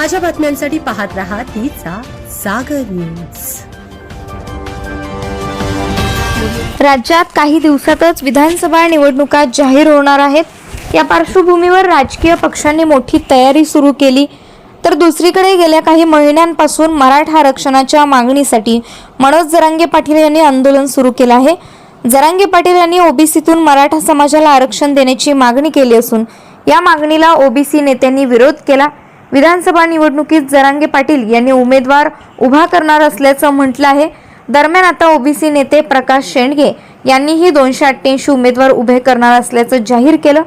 ताज्या बातम्यांसाठी पाहत रहा तिचा सागर न्यूज. राज्यात काही दिवसातच विधानसभा निवडणुका जाहीर होणार आहेत. या पार्श्वभूमीवर राजकीय पक्षांनी मोठी तयारी सुरू केली. तर दुसरीकडे गेल्या काही महिन्यांपासून मराठा आरक्षणाच्या मागणीसाठी मनोज जरांगे पाटील यांनी आंदोलन सुरू केलं आहे. जरांगे पाटील यांनी ओबीसीतून मराठा समाजाला आरक्षण देण्याची मागणी केली असून या मागणीला ओबीसी नेत्यांनी विरोध केला. विधानसभा निवडणुकीत जरांगे पाटील यांनी उमेदवार उभा करणार असल्याचं म्हटलं आहे. दरम्यान आता ओबीसी नेते प्रकाश शेंडगे यांनीही दोनशे अठ्ठ्याऐंशी उमेदवार उभे करणार असल्याचं जाहीर केलं.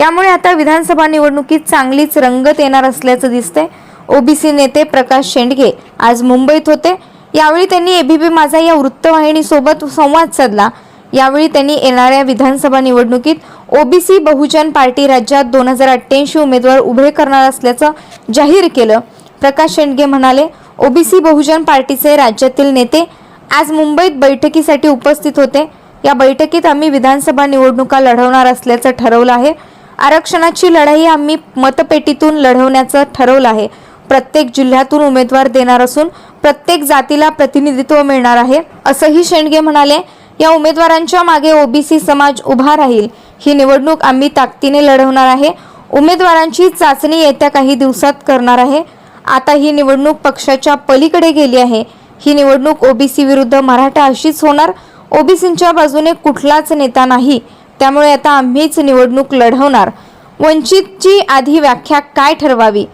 यामुळे आता विधानसभा निवडणुकीत चांगलीच रंगत येणार असल्याचं दिसतंय. ओबीसी नेते प्रकाश शेंडगे आज मुंबईत होते. यावेळी त्यांनी एबीपी माझा या वृत्तवाहिनीसोबत संवाद साधला. यावेळी त्यांनी येणाऱ्या विधानसभा निवडणुकीत ओबीसी बहुजन पार्टी राज्यात दोन हजार अठ्ठ्याऐंशी उमेदवार उभे करणार असल्याचं जाहीर केलं. प्रकाश शेंडगे म्हणाले ओबीसी बहुजन पार्टीचे राज्यातील नेते आज मुंबईत बैठकीसाठी उपस्थित होते. या बैठकीत आम्ही विधानसभा निवडणुका लढवणार असल्याचं ठरवलं आहे. आरक्षणाची लढाई आम्ही मतपेटीतून लढवण्याचं ठरवलं आहे. प्रत्येक जिल्ह्यातून उमेदवार देणार असून प्रत्येक जातीला प्रतिनिधित्व मिळणार आहे असंही शेंडगे म्हणाले. या उमेदवारांच्या मागे ओबीसी समाज उभा राहील. ही निवडणूक आम्ही ताकदीने लढवणार आहे. उमेदवारांची चाचणी येत्या काही दिवसात करणार आहे. आता ही निवडणूक पक्षाच्या पलीकडे गेली आहे. ही निवडणूक ओबीसी विरुद्ध मराठा अशीच होणार. ओबीसींच्या बाजूने कुठलाच नेता नाही. त्यामुळे आता आम्हीच निवडणूक लढवणार. वंचितची आधी व्याख्या काय ठरवावी?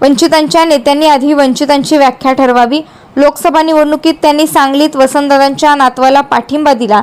वंचितांच्या नेत्यांनी आधी वंचितांची व्याख्या ठरवावी. लोकसभा निवडणुकीत त्यांनी सांगलीत वसंतदादांच्या नातवाला पाठिंबा दिला.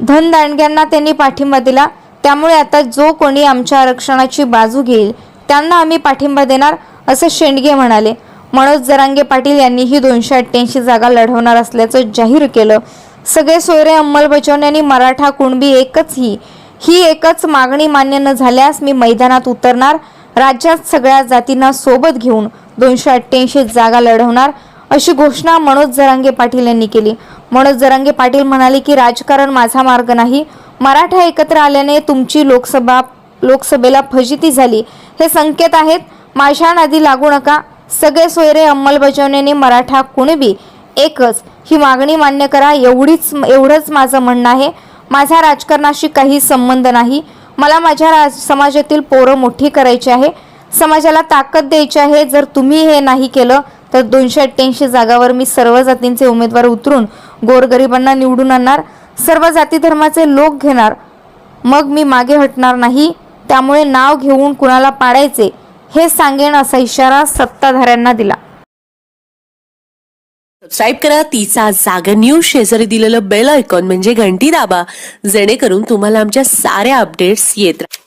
धनदांडग्यांना त्यांनी पाठिंबा दिला. त्यामुळे आता जो कोणी आमच्या आरक्षणाची बाजू घेईल त्यांना आम्ही पाठिंबा देणार असं शेंडगे म्हणाले. मनोज जरांगे पाटील यांनीही दोनशे अठ्ठ्याऐंशी जागा लढवणार असल्याचं जाहीर केलं. सगळे सोयरे अंमलबजावणी मराठा कुणबी एकच ही. ही एकच मागणी मान्य न झाल्यास मी मैदानात उतरणार राज्यात सगळ्या जातींना सोबत घेऊन दोनशे अठ्ठ्याऐंशी जागा लढवणार अशी घोषणा मनोज जरांगे पाटील यांनी केली. मनोज जरांगे पाटील म्हणाले की राजकारण माझा मार्ग नाही. मराठा एकत्र आल्याने तुमची लोकसभा लोकसभेला फजिती झाली. हे संकेत आहेत. माझ्या नादी लागू नका. सगळे सोयरे अंमलबजावणीने मराठा कुणबी एकच. ही मागणी मान्य करा. एवढीच एवढंच माझं म्हणणं आहे. माझा राजकारणाशी काही संबंध नाही. मला माझ्या राज समाजातील पोरं मोठी करायची आहे. समाजाला ताकद द्यायची आहे. जर तुम्ही हे नाही केलं तर दोनशे अठ्ठ्याऐंशी जागावर मी सर्व जातींचे उमेदवार उतरून गोरगरिबांना निवडून आणणार सर्व जाती धर्माचे लोक घेणार. मग मी मागे हटणार नाही त्यामुळे नाव घेऊन कुणाला पाडायचे हे सांगेन असा इशारा सत्ताधाऱ्यांना दिला. सबस्क्राईब करा तिचा जागा न्यूज शेजारी दिलेलं बेल आयकॉन म्हणजे घंटी दाबा जेणेकरून तुम्हाला आमच्या साऱ्या अपडेट्स येत राहतील